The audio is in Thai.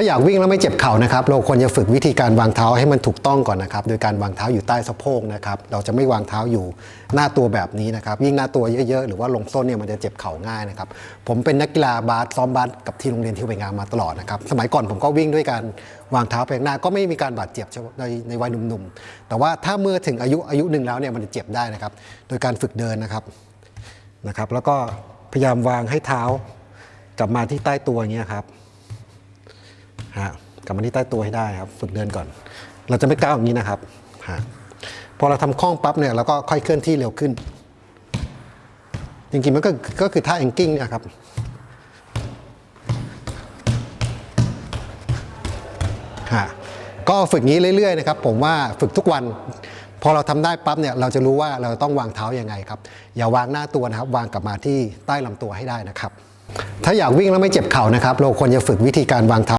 ถ้าอยากวิ่งแล้วไม่เจ็บเข่านะครับ เราควรจะฝึกวิธีการวางเท้าให้มันถูกต้องก่อนนะครับ โดยการวางเท้าอยู่ใต้สะโพกนะครับ เราจะไม่วางเท้าอยู่หน้าตัวแบบนี้นะครับยิ่งหน้าตัวเยอะๆ หรือว่าลงส้นเนี่ยมันจะเจ็บเข่าง่ายนะครับ ผมเป็นนักกีฬาบาสซ้อมบาสกับที่โรงเรียนที่ไปงานมาตลอดนะครับ สมัยก่อนผมก็วิ่งด้วยการวางเท้าไปข้างหน้าก็ไม่มีการบาดเจ็บในในวัยหนุ่มๆ แต่ว่าถ้าเมื่อถึงอายุอายุหนึ่งแล้วเนี่ยมันจะเจ็บได้นะครับ โดยการฝึกเดินนะครับนะครับ แล้วก็พยายามวางให้เท้ากลับมาที่ใต้ตัวอย่างเงี้ยครับ ฮะกลับมาที่ใต้ตัวให้ได้ครับ ฝึกเดินก่อน เราจะไม่ก้าวอย่างนี้นะครับฮะพอเราทำคล่องปั๊บเนี่ยเราก็ค่อยเคลื่อนที่เร็วขึ้น จริงๆมันก็ก็คือท่าแองกิ้งเนี่ยครับฮะก็ฝึกงี้เรื่อยๆนะครับผมว่าฝึกทุกวัน พอเราทำได้ปั๊บเนี่ยเราจะรู้ว่าเราต้องวางเท้ายังไงครับอย่าวางหน้าตัวนะครับ วางกลับมาที่ใต้ลำตัวให้ได้นะครับ ถ้าอยากวิ่งแล้วไม่เจ็บเข่านะครับ เราควรจะฝึกวิธีการวางเท้า